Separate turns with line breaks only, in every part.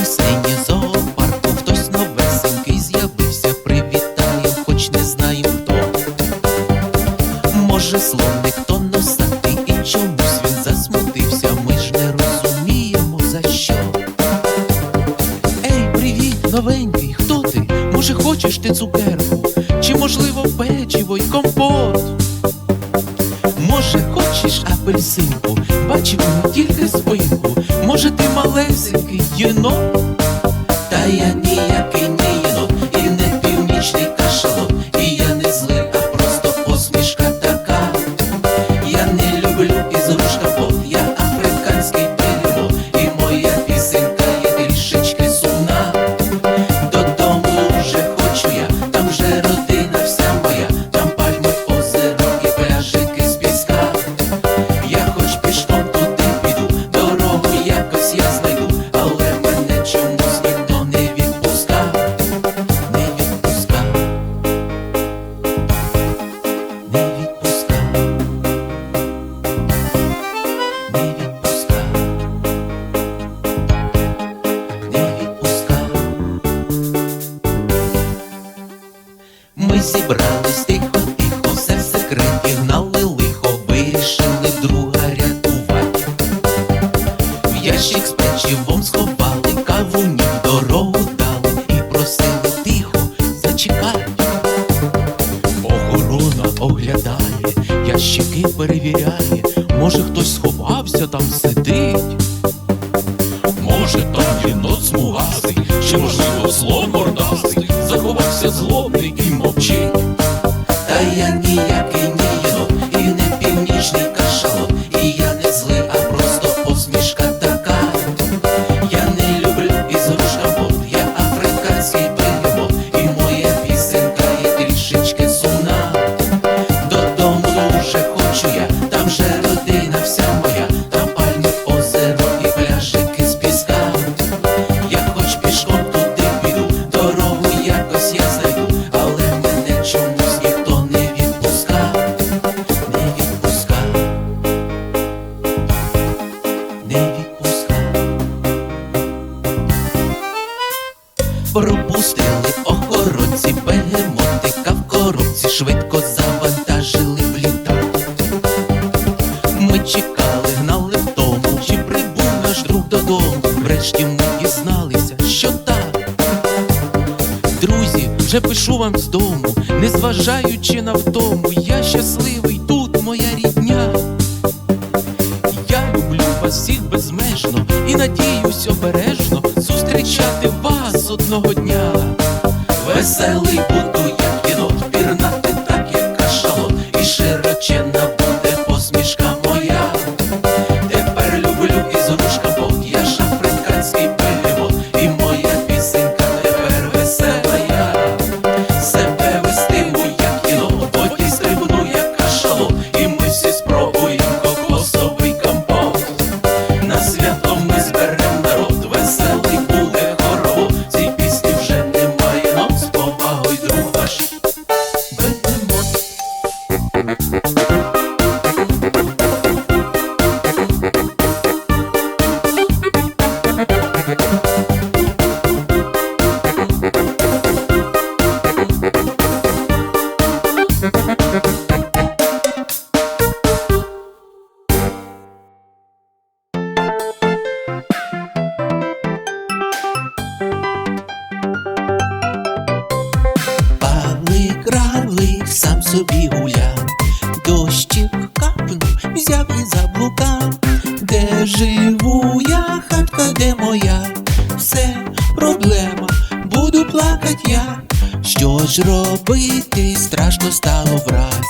веснині зоопарку хтось новесенький з'явився, привітаєм, хоч не знаєм хто. Може, словник то носатий, і чомусь він засмутився, ми ж не розуміємо за що. Ей, привіт, новенький, хто ти? Може, хочеш ти цукерку? Чи можливо печиво й компот? Може, хочеш апельсинку? Бачив тільки спинку. Може, ти малесенький єнот? Та зібрались тихо, тихо, все в секреті гнали лихо, вирішили друга рятувати. В ящик з печивом сховали, кавунів дорогу дали і просили тихо зачекати. Охорона оглядає, ящики перевіряє, може хтось сховався там сидить. Може, там єнот смугастий, чи можливо зло мордастий, заховався злобний і мовчить. Та я ніякий не не відпускав. Пропустили охоронці бегемотика в коробці, швидко завантажили в літак. Ми чекали, гнали вдому, чи прибув наш друг додому. Врешті ми дізналися, що так. Друзі, вже пишу вам з дому, незважаючи на втому, я щасливий тут, і надіюсь обережно зустрічати вас одного дня. Веселий буду, як єнот, Що ж робити, страшно стало враз,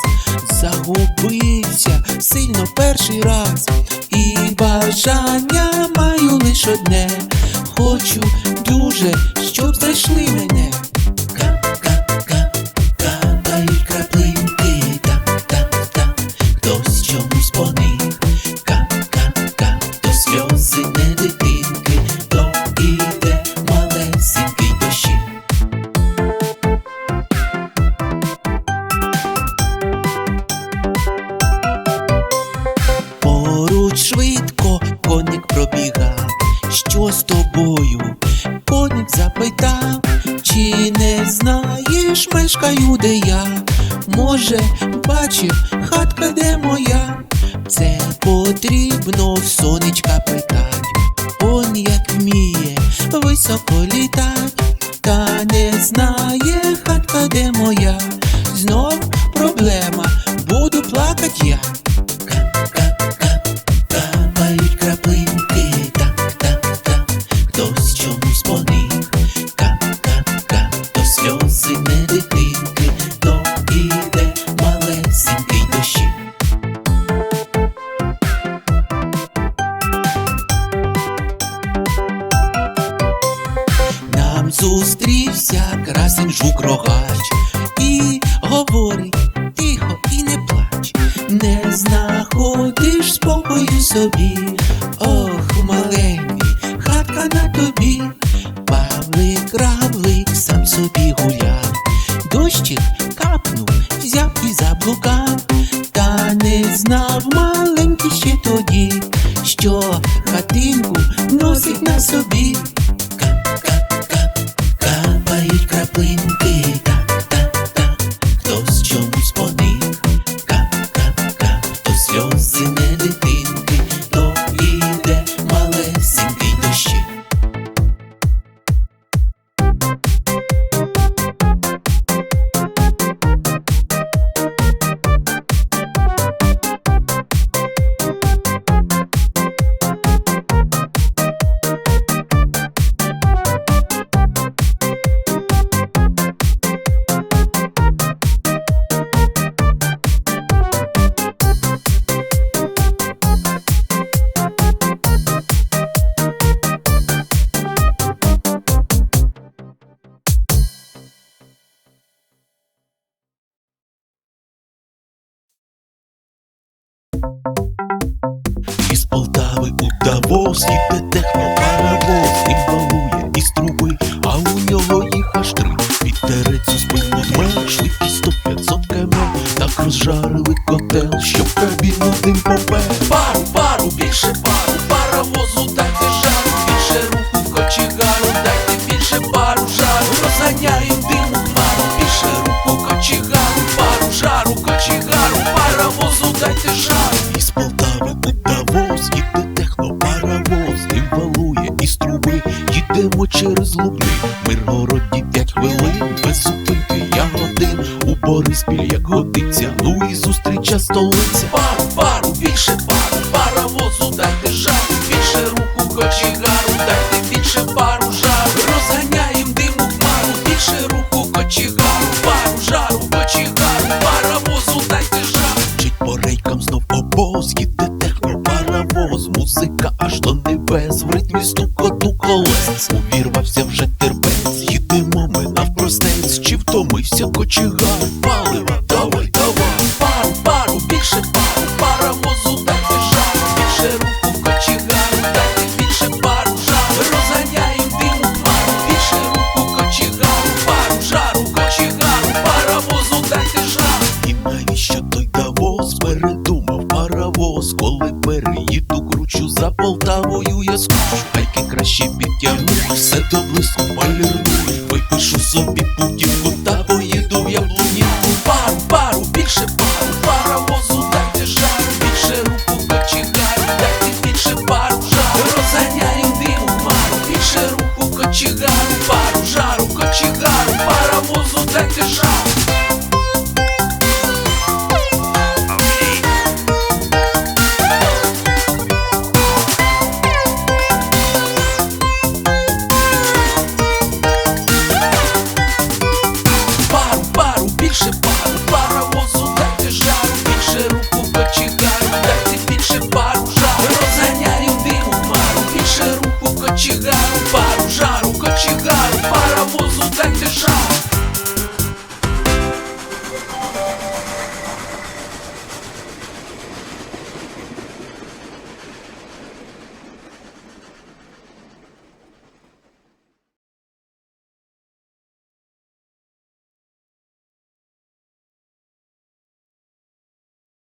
загубився сильно перший раз, і бажання маю лиш одне, хочу дуже, щоб знайшли мене. Поруч швидко коник пробігав. Що з тобою? коник запитав, чи не знаєш, мешкаю, де я? Може, бачив, хатка де моя? Це потрібно в сонечка питать. Он як вміє високо літать, та не знає хатка де моя. Знов проблема, буду плакать я. Знаходиш спокою собі. Ох, маленький, хатка на тобі, Павлик равлик сам собі гуляв. Дощик капнув, взяв і заблукав, та не знав маленький ще тоді, що хатинку носить на собі. Полтави у Давос іде технопаравоз Він балує із труби, а у нього їх аж три. Вітерець у спину дме, швидкість 100-500 км. Так розжарили котел, що в кабіну дим попер. Пару, пару, більше пару, паровозу дайте жару. Більше руху в кочегару, дайте більше пару жару. Розганяєм диму хмару, більше руху кочегару Пару жару, кочегару, паровозу дайте жару їдемо через луки. Миргороді п'ять хвилин, без зупинки. Я годин У Бориспіль як годиться, ну і зустріча столиця. Пару, пару, більше пару, паровоз Коли переїду кручу за Полтавою я скучу. Гайки краще підтягну, все до блиску полірну Випишу собі путівку